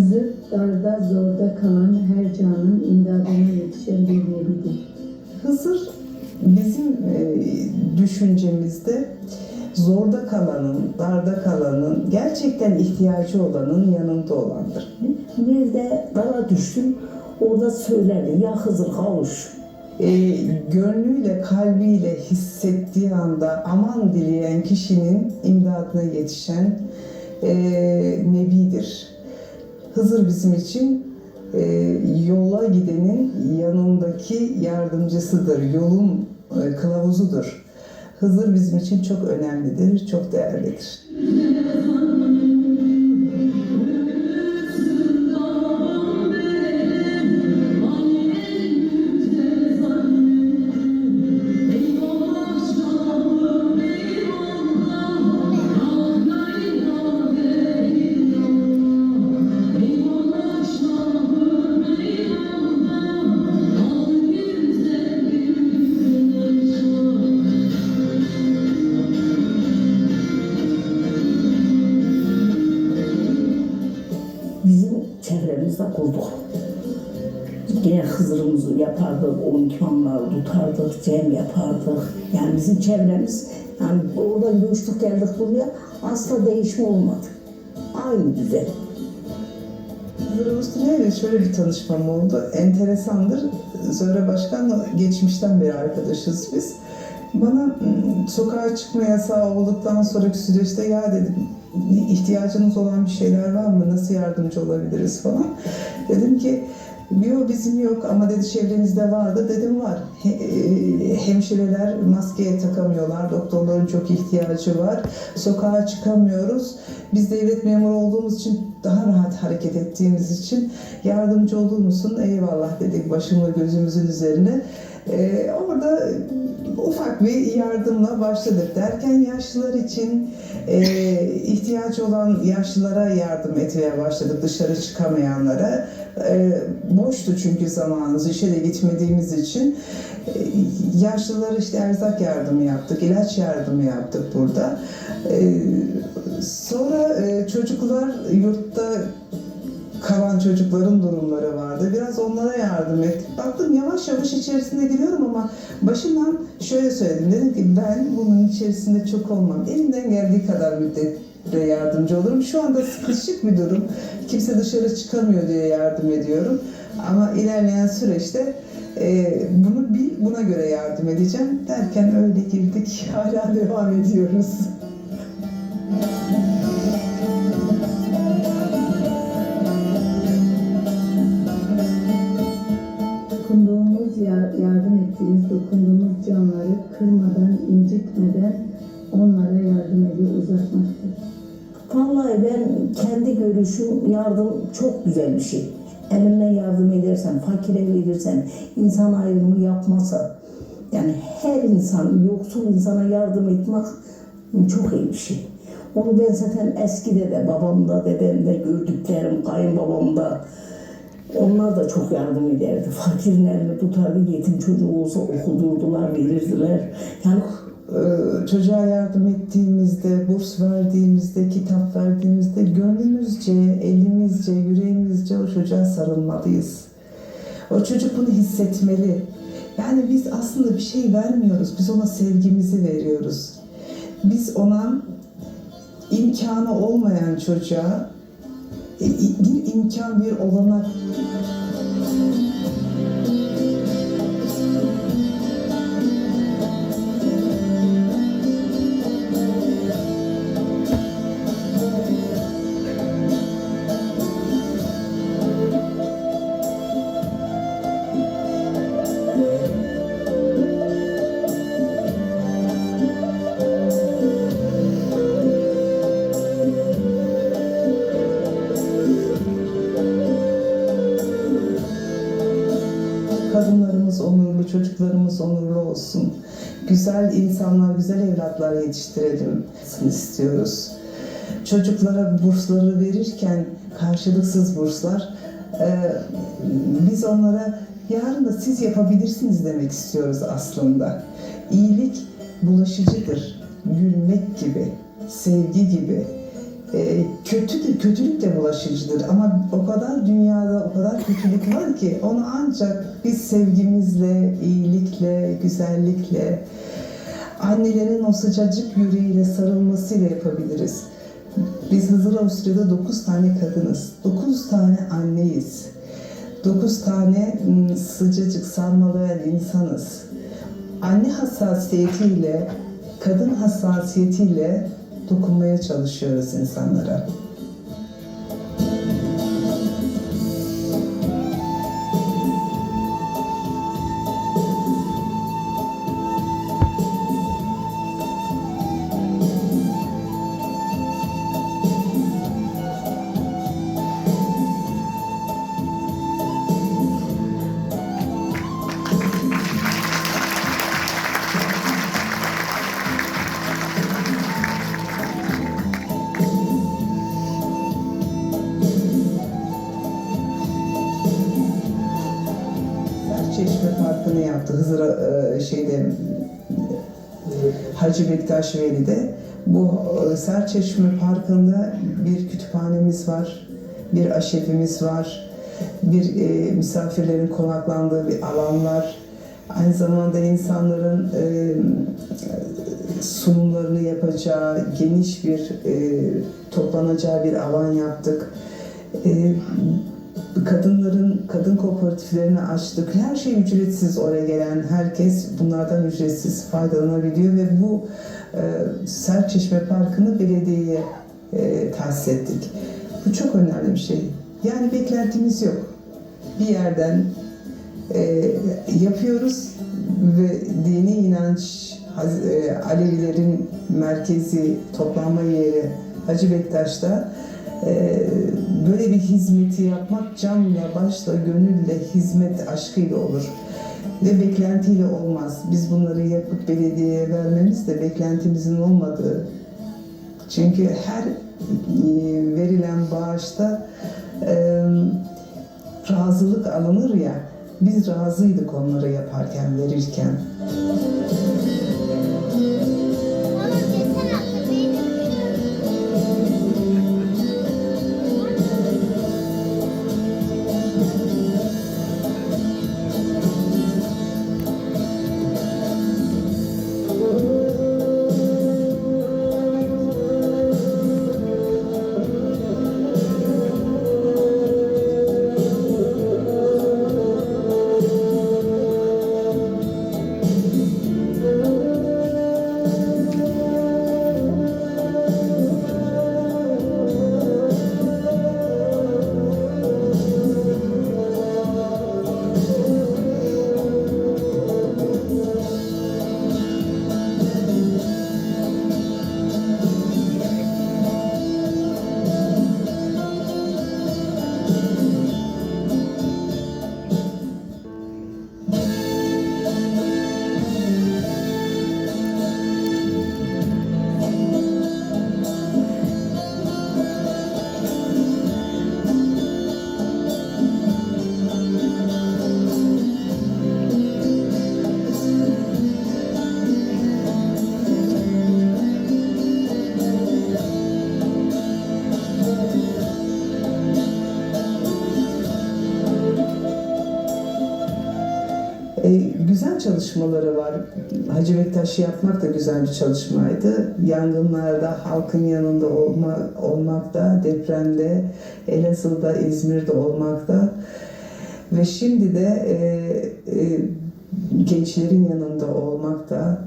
Hızır darda zorda kalan her canın imdadına yetişen bir nebidir. Hızır bizim e, düşüncemizde zorda kalanın, darda kalanın, gerçekten ihtiyacı olanın yanında olandır. Nerede dara düştüm orada söylerdi ya Hızır kavuş. E, gönlüyle, kalbiyle hissettiği anda aman dileyen kişinin imdadına yetişen e, nebidir. Hızır bizim için e, yola gidenin yanındaki yardımcısıdır, yolun e, kılavuzudur. Hızır bizim için çok önemlidir, çok değerlidir. Çevremizde kurduk. Yine Hızır'ımızı yapardık, o imkanları tutardık, cem yapardık. Yani bizim çevremiz, yani oradan göçtük geldik buraya, asla değişme olmadı. Aynı düzen. Zöhre ile şöyle bir tanışmam oldu. Enteresandır. Zöhre Başkan'la geçmişten beri arkadaşız biz. Bana "Hmm, sokağa çıkma yasağı olduktan sonraki süreçte ya dedim ihtiyacınız olan bir şeyler var mı? Nasıl yardımcı olabiliriz falan. Dedim ki Yok bizim yok ama dedi çevrenizde vardı. Dedim var. E, hemşireler maskeye takamıyorlar. Doktorların çok ihtiyacı var. Sokağa çıkamıyoruz. Biz devlet memuru olduğumuz için daha rahat hareket ettiğimiz için yardımcı olur musun? Eyvallah dedik başımı gözümüzün üzerine. Ee, orada ufak bir yardımla başladık derken yaşlılar için e, ihtiyacı olan yaşlılara yardım etmeye başladık dışarı çıkamayanlara. E, boştu çünkü zamanımız işe de gitmediğimiz için e, yaşlılara işte erzak yardımı yaptık, ilaç yardımı yaptık burada. E, sonra e, çocuklar yurtta kalan çocukların durumları vardı. Biraz onlara yardım ettik. Baktım yavaş yavaş içerisine giriyorum ama başından şöyle söyledim. Dedim ki ben bunun içerisinde çok olmam. Elimden geldiği kadar müddetçe yardımcı olurum. Şu anda sıkışık bir durum. Kimse dışarı çıkamıyor diye yardım ediyorum. Ama ilerleyen süreçte e, bunu bil, buna göre yardım edeceğim derken öyle girdik. Hala devam ediyoruz. İncitmeden onlara yardım ediyor, uzatmaktır. Vallahi ben kendi görüşüm yardım çok güzel bir şey. Elimden yardım edersen, fakire verirsen, insan ayrımı yapmasa, yani her insan, yoksul insana yardım etmek çok iyi bir şey. Onu ben zaten eskide de babamda, dedemde, gördüklerim, kayınbabamda, onlar da çok yardım ederdi. Fakirin elini tutardı, yetim çocuğu olsa okudurdular, verirdiler. Yani Ee, çocuğa yardım ettiğimizde, burs verdiğimizde, kitap verdiğimizde gönlümüzce, elimizce, yüreğimizce o çocuğa sarılmalıyız. O çocuk bunu hissetmeli. Yani biz aslında bir şey vermiyoruz, biz ona sevgimizi veriyoruz. Biz ona imkanı olmayan çocuğa bir imkan, bir olanak Onurlu, çocuklarımız onurlu olsun. Güzel insanlar, güzel evlatlar yetiştirelim istiyoruz. Çocuklara bursları verirken karşılıksız burslar, e, biz onlara yarın da siz yapabilirsiniz demek istiyoruz aslında. İyilik bulaşıcıdır. Gülmek gibi, sevgi gibi. E, kötü kötülük de bulaşıcıdır ama o kadar dünyada o kadar kötülük var ki onu ancak biz sevgimizle, iyilikle, güzellikle, annelerin o sıcacık yüreğiyle sarılmasıyla yapabiliriz. Biz Hızır Avusturya'da 9 tane kadınız, 9 tane anneyiz, 9 tane sıcacık sarmalayan insanız. Anne hassasiyetiyle, kadın hassasiyetiyle dokunmaya çalışıyoruz insanlara. Yaptı Hızır e, şeyde Hacı Bektaş. Bu e, Serçeşme Parkı'nda bir kütüphanemiz var, bir aşevimiz var, bir e, misafirlerin konaklandığı bir alan var. Aynı zamanda insanların e, sunumlarını yapacağı geniş bir e, toplanacağı bir alan yaptık. E, kadınların kadın kooperatiflerini açtık. Her şey ücretsiz oraya gelen herkes bunlardan ücretsiz faydalanabiliyor ve bu e, Serçeşme Parkı'nı belediyeye e, tahsis ettik. Bu çok önemli bir şey. Yani beklentimiz yok. Bir yerden e, yapıyoruz ve dini inanç e, Alevilerin merkezi toplanma yeri Hacı Bektaş'ta böyle bir hizmeti yapmak canla, başla, gönülle, hizmet aşkıyla olur. Ve beklentiyle olmaz. Biz bunları yapıp belediyeye vermemiz de beklentimizin olmadığı. Çünkü her e, verilen bağışta e, razılık alınır ya. Biz razıydık onları yaparken, verirken. Çalışmaları var. Hacı Bektaş'ı yapmak da güzel bir çalışmaydı. Yangınlarda halkın yanında olma, olmakta, depremde, Elazığ'da, İzmir'de olmakta ve şimdi de e, e, gençlerin yanında olmakta,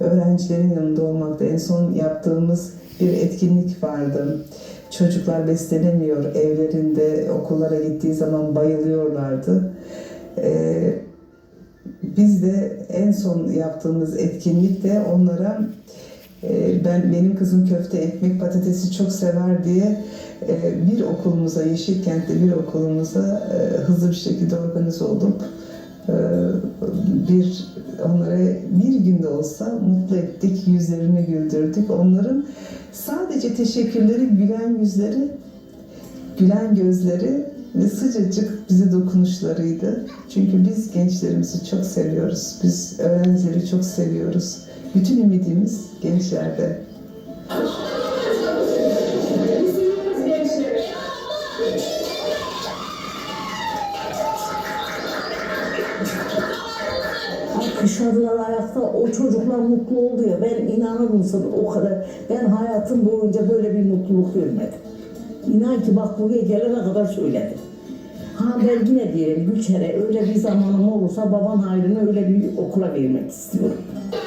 öğrencilerin yanında olmakta. En son yaptığımız bir etkinlik vardı. Çocuklar beslenemiyor, evlerinde okullara gittiği zaman bayılıyorlardı. E, biz de en son yaptığımız etkinlikte onlara e, ben benim kızım köfte, ekmek, patatesi çok sever diye e, bir okulumuza, Yeşilkent'te bir okulumuza e, hızlı bir şekilde organize olup bir onlara bir günde olsa mutlu ettik, yüzlerini güldürdük. Onların sadece teşekkürleri, gülen yüzleri, gülen gözleri ve sıcacık bizi dokunuşlarıydı. Çünkü biz gençlerimizi çok seviyoruz. Biz öğrencileri çok seviyoruz. Bütün ümidimiz gençlerde. alkışladılar ayakta. O çocuklar mutlu oluyor. Ben inanır mısın o kadar. Ben hayatım boyunca böyle bir mutluluk görmedim. İnan ki bak buraya gelene kadar söyledim. Ha ben yine diyelim Gülçer'e öyle bir zamanım olursa baban hayrını öyle bir okula vermek istiyorum. Hı.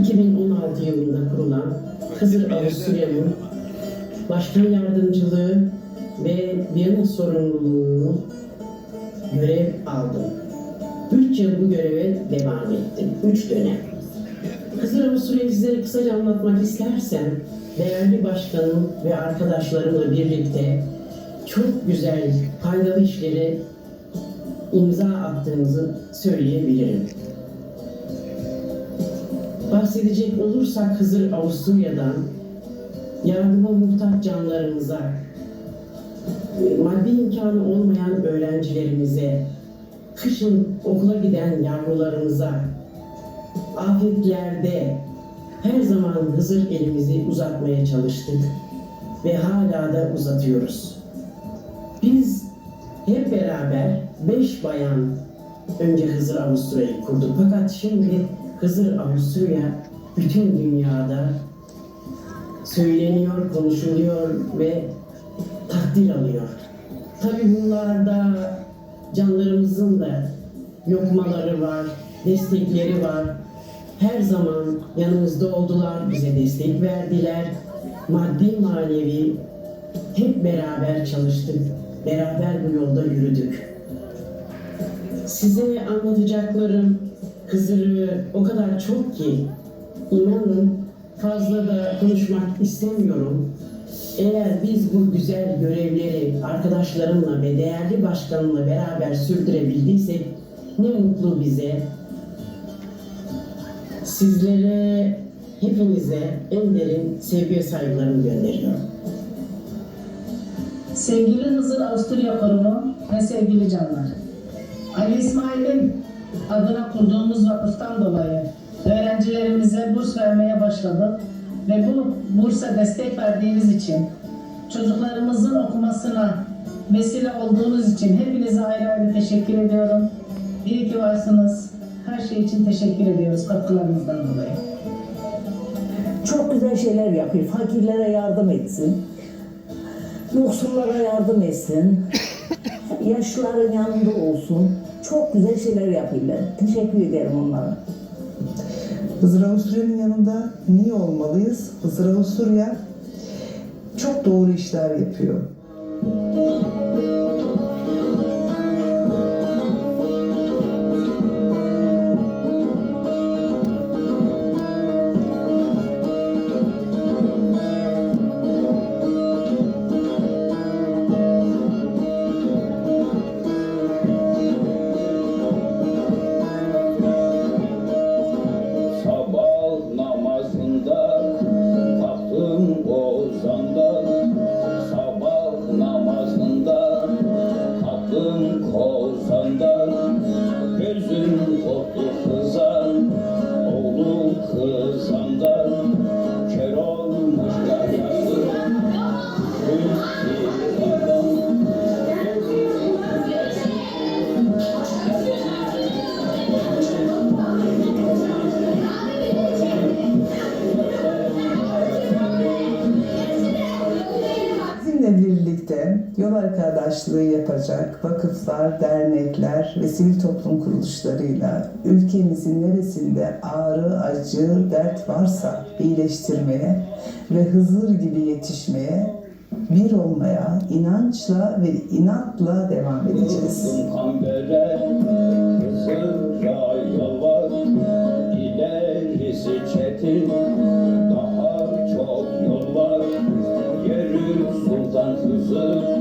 2016 yılında kurulan Hızır Avusturya'nın başkan yardımcılığı ve Viyana sorumluluğunu görev aldım. Üç yıl bu göreve devam ettim. Üç dönem. Hızır Avusturya'yı sizlere kısaca anlatmak istersem, değerli başkanım ve arkadaşlarımla birlikte çok güzel, faydalı işlere imza attığımızı söyleyebilirim. Bahsedecek olursak Hızır Avusturya'dan yardıma muhtaç canlarımıza, maddi imkanı olmayan öğrencilerimize, kışın okula giden yavrularımıza, afetlerde her zaman Hızır elimizi uzatmaya çalıştık ve hala da uzatıyoruz. Biz hep beraber beş bayan önce Hızır Avusturya'yı kurduk. Fakat şimdi Hızır Avusturya bütün dünyada söyleniyor, konuşuluyor ve takdir alıyor. Tabi bunlarda canlarımızın da lokmaları var, destekleri var. Her zaman yanımızda oldular, bize destek verdiler. Maddi manevi hep beraber çalıştık, beraber bu yolda yürüdük. Size anlatacaklarım Hızır'ı o kadar çok ki inanın fazla da konuşmak istemiyorum. Eğer biz bu güzel görevleri arkadaşlarımla ve değerli başkanımla beraber sürdürebildiysek ne mutlu bize. Sizlere, hepinize en derin sevgi ve saygılarımı gönderiyorum. Sevgili Hızır Avusturya Kurumu ve sevgili canlar. Ali İsmail'in adına kurduğumuz vakıftan dolayı öğrencilerimize burs vermeye başladık ve bu bursa destek verdiğiniz için çocuklarımızın okumasına vesile olduğunuz için hepinize ayrı ayrı teşekkür ediyorum. İyi ki varsınız. Her şey için teşekkür ediyoruz katkılarınızdan dolayı. Çok güzel şeyler yapıyor. Fakirlere yardım etsin. Yoksullara yardım etsin. Yaşlıların yanında olsun. Çok güzel şeyler yapıyorlar. Teşekkür ederim onlara. Hızır Avusturya'nın yanında niye olmalıyız? Hızır Avusturya çok doğru işler yapıyor. Yol arkadaşlığı yapacak vakıflar, dernekler ve sivil toplum kuruluşlarıyla ülkemizin neresinde ağrı, acı, dert varsa iyileştirmeye ve Hızır gibi yetişmeye, bir olmaya inançla ve inatla devam edeceğiz. Daha çok yol var. Sultan Hızır,